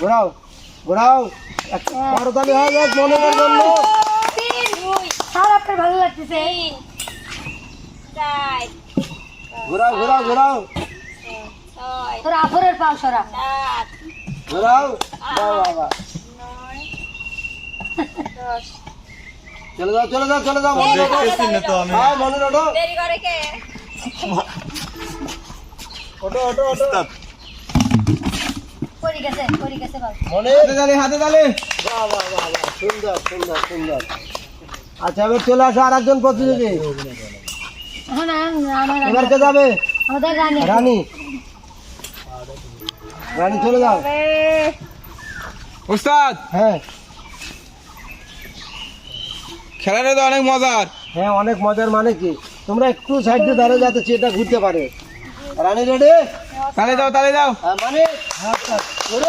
ঘোরাও ঘোরাও। একটা করতালি হয়ে যাক মনের জন্য। স্যার আপনার ভালো লাগতেছে ঘোরাও ঘোরাও ঘোরাও। তোর আফরের পাও সরা ঘোরাও। বাহ, বাহ, বাহ। নয় দশ চলে যাও চলে যাও চলে যাও মনে ওঠো। হ্যাঁ, মনে ওঠো। দেরি করে কে? ওঠো ওঠো ওঠো। পড়ে গেছে পড়ে গেছে মনে? হাতে তালে হাতে তালে। বাহ বাহ বাহ বাহ সুন্দর সুন্দর সুন্দর। আচ্ছা এবার চলে আসো আর একজন প্রতিযোগী। এখন আম- আমার এবার কে যাবে? আমাদের রানী। রানী। রানী চলে যাও। উস্তাদ হ্যাঁ। খেলাটা তো অনেক মজার। হ্যাঁ অনেক মজার মানে কি? তোমরা একটু সাইড দিয়ে দাঁড়িয়ে যাতে সেটা ঘুরতে পারে। রানী রেডি? তালে দাও তালে দাও মানে? জোরে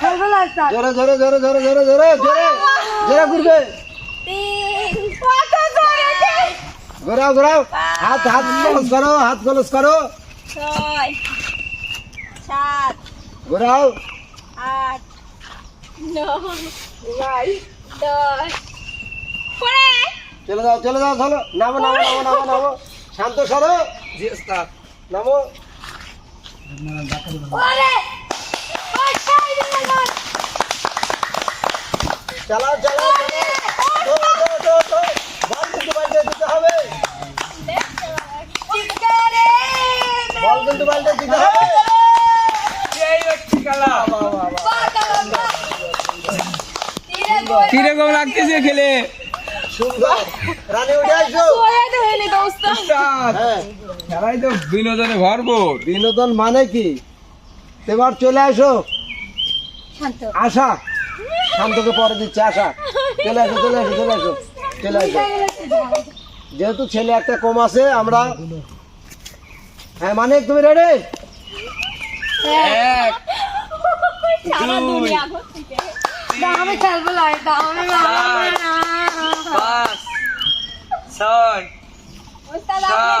খেলব লাগতা জোরে জোরে জোরে জোরে জোরে জোরে জোরে জোরে ঘুরবে? ঘোরাও ঘোরাও। হাত হাত কলস করো হাত কলস করো। ছয় সাত ঘোরাও। আট নয় দশ চলে যাও চলে যাও চলো। নামো নামো নামো নামো নামো। শান্ত সরো। জি নামো। চালাও বল কিন্তু পাল্টে দিতে হবে। বল কিন্তু পাল্টে দিতে হবে। কীরকম লাগতেছে খেলে। সুন্দর। রানী উঠে আসো। হ্যাঁ। খেলাই তো বিনোদনে ভরপুর। বিনোদন মানে কি? এবার চলে আসো। শান্ত। আশা। শান্তকে পরে দিচ্ছে আশা। চলে আসো চলে আসো চলে আসো চলে আসো। যেহেতু ছেলে একটা কম আছে আমরা হ্যাঁ মানে তুমি রেডি এক দুই, আমি খেলব লাগতা ছয় সাত।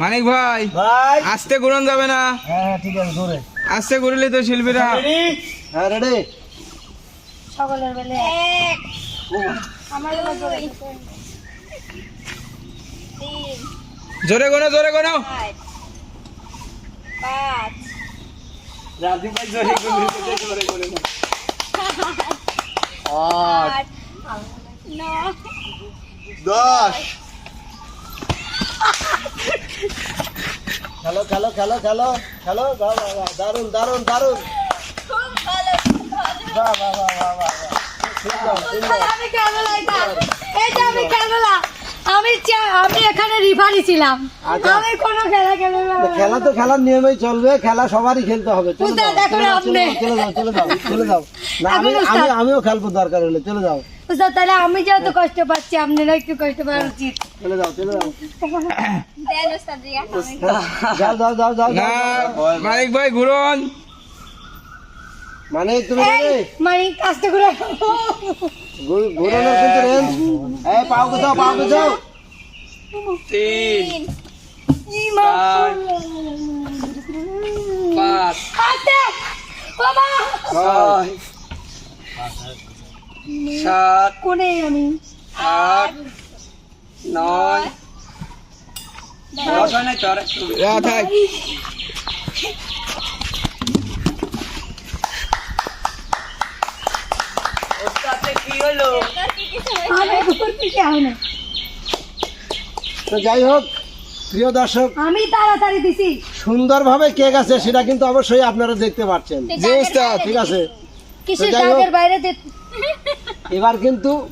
মানিক ভাই ভাই। আস্তে ঘুরন যাবে না। হ্যাঁ ঠিক আছে ধরে আস্তে ঘুরলে তো শিল্পীরা। হ্যাঁ রেডি সকলের বেলে এক। আমার দুই তিন। জোরে গোনো জোরে গোনো। পাঁচ। রাজীব ভাই জোরে গোনো আট। নয়। দশ। খেলো খেলো খেলো খেলো খেলো দারুণ দারুণ দারুণ আমি এখানে। রিফারি ছিলাম। আচ্ছা। খেলা তো খেলার নিয়মেই চলবে খেলা সবারই খেলতে হবে। চলে চলে চলে যাও আমিও খেলব দরকার হলে চলে যাও। বুঝতে তাহলে আমি যেহেতু কষ্ট পাচ্ছি আপনারা একটু কষ্ট পাওয়া উচিত। চলে যাও চলে যাও। যাও যাও যাও যাও মানিক ভাই ঘুরন। মানে তুমি? মানে কাজটা করে ঘু- ঘুরানোর কিন্তু রেঞ্জ এই পাও গুছাও পাও গুছাও তিন চার পাঁচ। ছয়। সাত কোনে আমি? আট নয়। দশ হয় নাই তো আর তো যাই হোক প্রিয় দর্শক আমি তাড়াতাড়ি দিছি। সুন্দরভাবে কেক আছে সেটা কিন্তু অবশ্যই আপনারা দেখতে পাচ্ছেন। ঠিক আছে। বাইরে দে- এবার কিন্তু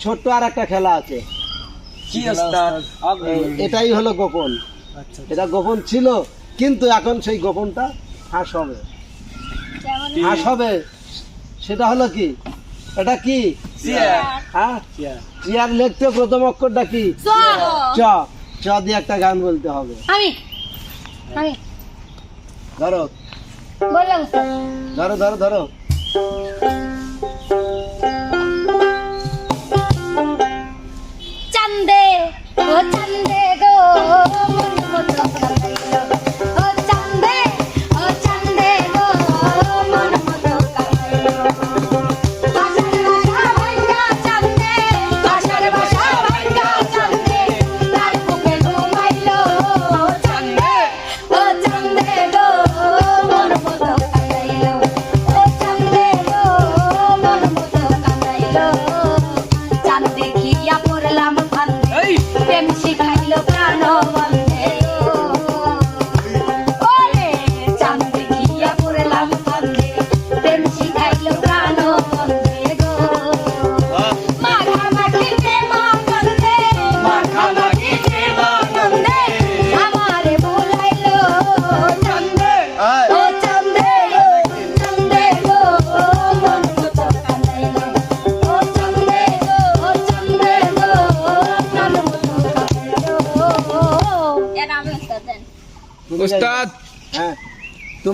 ছোট্ট আর একটা খেলা আছে। এটাই হলো গোপন। এটা গোপন ছিল কিন্তু এখন সেই গোপনটা ফাঁস হবে। হাঁস হবে। সেটা হলো কি? এটা কি? চেয়ার। হ্যাঁ? চেয়ার। লিখতে প্রথম অক্ষরটা কি? চ। চ। চ দিয়ে একটা গান বলতে হবে। আমি। আমি। ধরো। ধরো ধরো ধরো।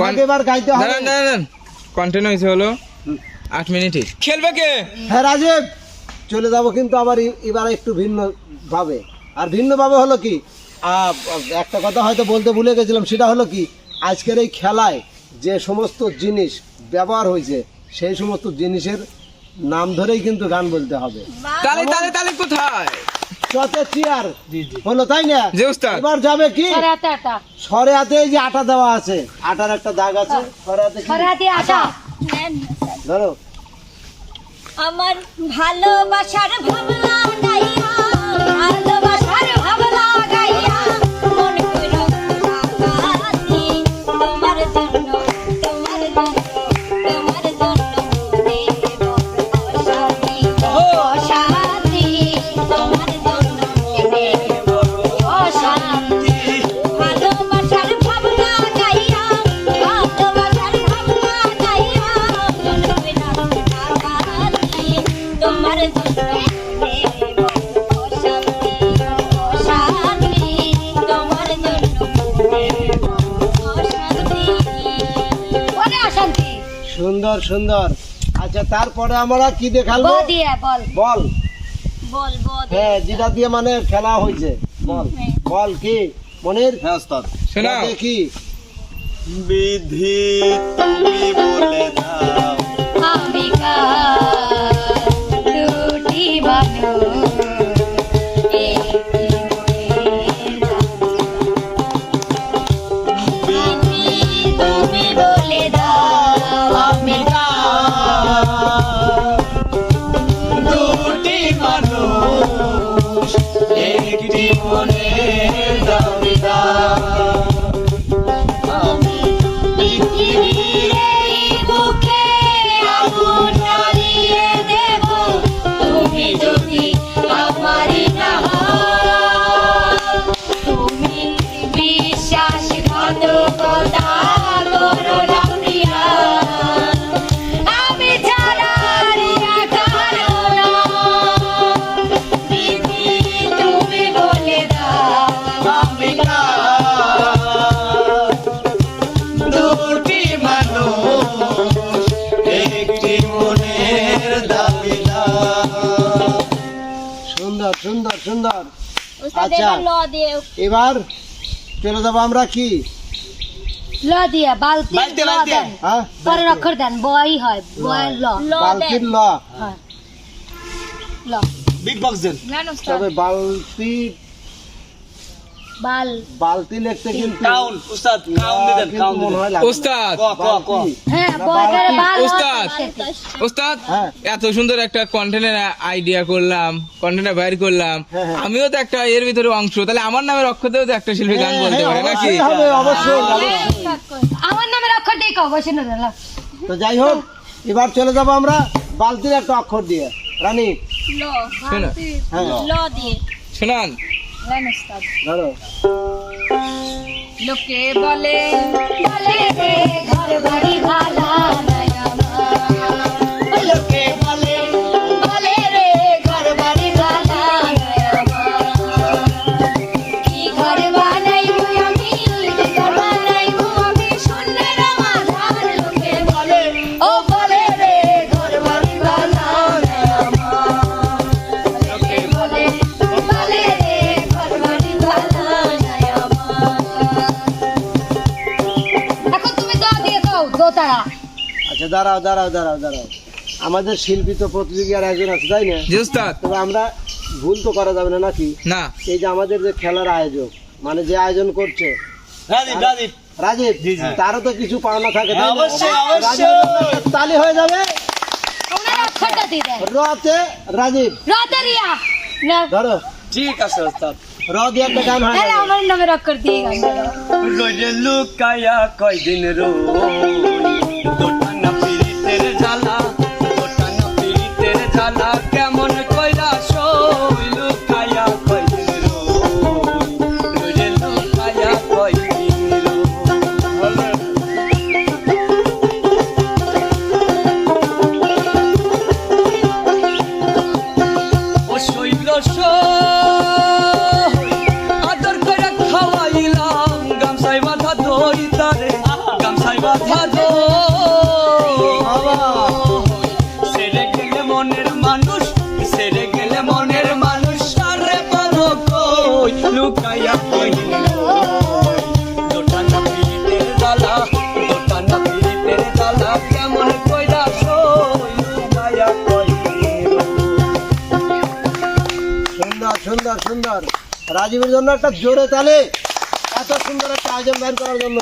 তোমাকে এবার গাইতে হবে। দাঁড়ান দাঁড়ান। কন্টেন্ট হয়েছে হলো আট মিনিটে খেলবে কে? হ্যাঁ রাজীব। চলে যাব কিন্তু আবার এবার একটু ভিন্ন ভাবে আর ভিন্ন ভাবে হলো কি? একটা কথা হয়তো বলতে ভুলে গেছিলাম সেটা হলো কি? আজকের এই খেলায় যে সমস্ত জিনিস ব্যবহার হয়েছে সেই সমস্ত জিনিসের নাম ধরেই কিন্তু গান বলতে হবে। তালে তালে তালে কোথায়? চতে চেয়ার। হলো তাই না? যে উস্তাদ। এবার যাবে কি? সরে হাতে এই যে আটা দেওয়া আছে। আটার একটা দাগ আছে। সরে হাতে সরে হাতে আটা। ধরো। আমার ভালোবাসার ভাবনা সুন্দর। আচ্ছা তারপরে আমরা কি দেখাল বল বল। বল। হ্যাঁ যেটা দিয়ে মানে খেলা হয়েছে। বল। হ্যাঁ। বল কি? মনির? হ্যাঁ ওস্তাদ। শোনাও। কি বিধি তুমি বলে দাও। দুটি আচ্ছা। এবার ল দিয়ে এবার চলে যাব আমরা কি? ল দিয়া বালতি বালতি, ল দেন। হ্যাঁ? পরের অক্ষর দেন বই হয় বয় ল। ল বালতির ল। ল। Big box then. তবে বালতি বাল। বালতি লিখতে কিন্তু কাউন উস্তাদ কাউন দিবেন কাউন দিবেন হয় না। উস্তাদ। ক ক ক। হ্যাঁ না। বাল উস্তাদ। উস্তাদ এত সুন্দর একটা কন্টেন্টের আইডিয়া করলাম কন্টেন্টটা বাইর করলাম। হ্যাঁ, হ্যাঁ। আমিও তো একটা এর ভিতরে অংশ তাহলে আমার নামের অক্ষতেও তো একটা শিল্পী গান বলতে পারে নাকি? অবশ্যই অবশ্যই অবশ্যই। আমার নামের অক্ষর দিয়ে শুনে দিল তো যাই হোক এবার চলে যাব আমরা বালতির একটা অক্ষর দিয়ে। রানী। ল হ্যাঁ ল দিয়ে। শোনান। ধরো। লোকে বলে বলে ঘর বাড়ি ভালা নয় তারা আচ্ছা দাঁড়াও দাঁড়াও দাঁড়াও দাঁড়াও। আমাদের শিল্পী তো প্রতিযোগী আর একজন আছে তাই না? তবে আমরা ভুল তো করা যাবে না নাকি? না। এই যে আমাদের যে খেলার আয়োজক মানে যে আয়োজন করছে। রাজীব। তারও তো কিছু পাওনা থাকে তালি হয়ে যাবে? রতে রাজীব। ধরো। ঠিক আছে ওস্তাদ র দিয়ে একটা গান হয় তাহলে আমার নামের অক্ষর দিয়ে গান গাও। লুকায়া কয়দিন রো রাজীবের জন্য একটা জোরে তালে এত সুন্দর একটা আয়োজন বের করার জন্য।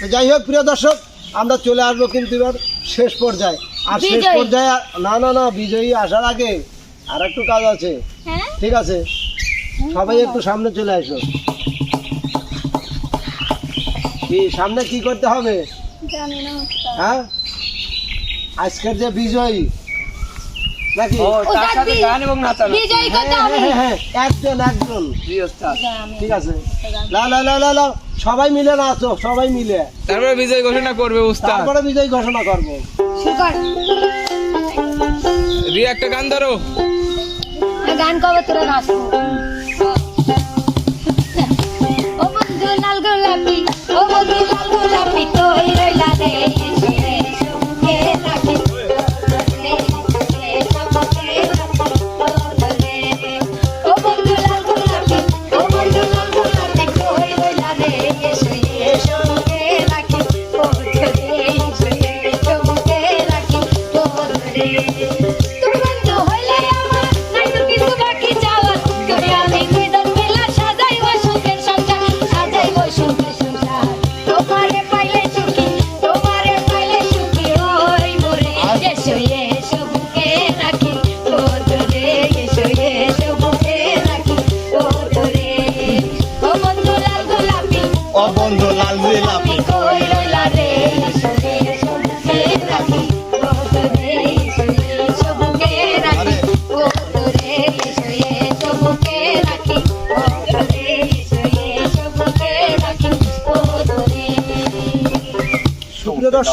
তো যাই হোক প্রিয় দর্শক আমরা চলে আসব কিন্তু এবার শেষ পর্যায়ে। আর শেষ পর্যায়ে না না না বিজয়ী আসার আগে আর একটু কাজ আছে। হ্যাঁ? ঠিক আছে? সবাই একটু সামনে চলে আসো। কি সামনে কি করতে হবে। হ্যাঁ? আজকের যে বিজয়ী নাকি? ও তার সাথে গান এবং নাচানো বিজয় হ্যাঁ, আমি হ্যাঁ, হ্যাঁ, একজন একজন। ওস্তাদ ঠিক আছে। লা লা লা লা লা সবাই মিলে নাচো সবাই মিলে। তারপরে বিজয় ঘোষণা করবে উস্তাদ। তারপরে বিজয় ঘোষণা করব। রি একটা গান ধরো। গান কবে তোরা নাচবো?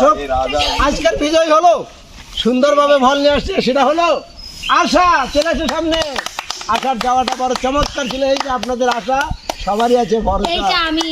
দর্শক, আজকের বিজয় হলো। সুন্দরভাবে ভল নিয়ে আসছে, সেটা হলো আশা, চলে সামনে। আশার যাওয়াটা বড় চমৎকার ছিল, এই যে আপনাদের আশা, সবারই আছে ভরসা। আমি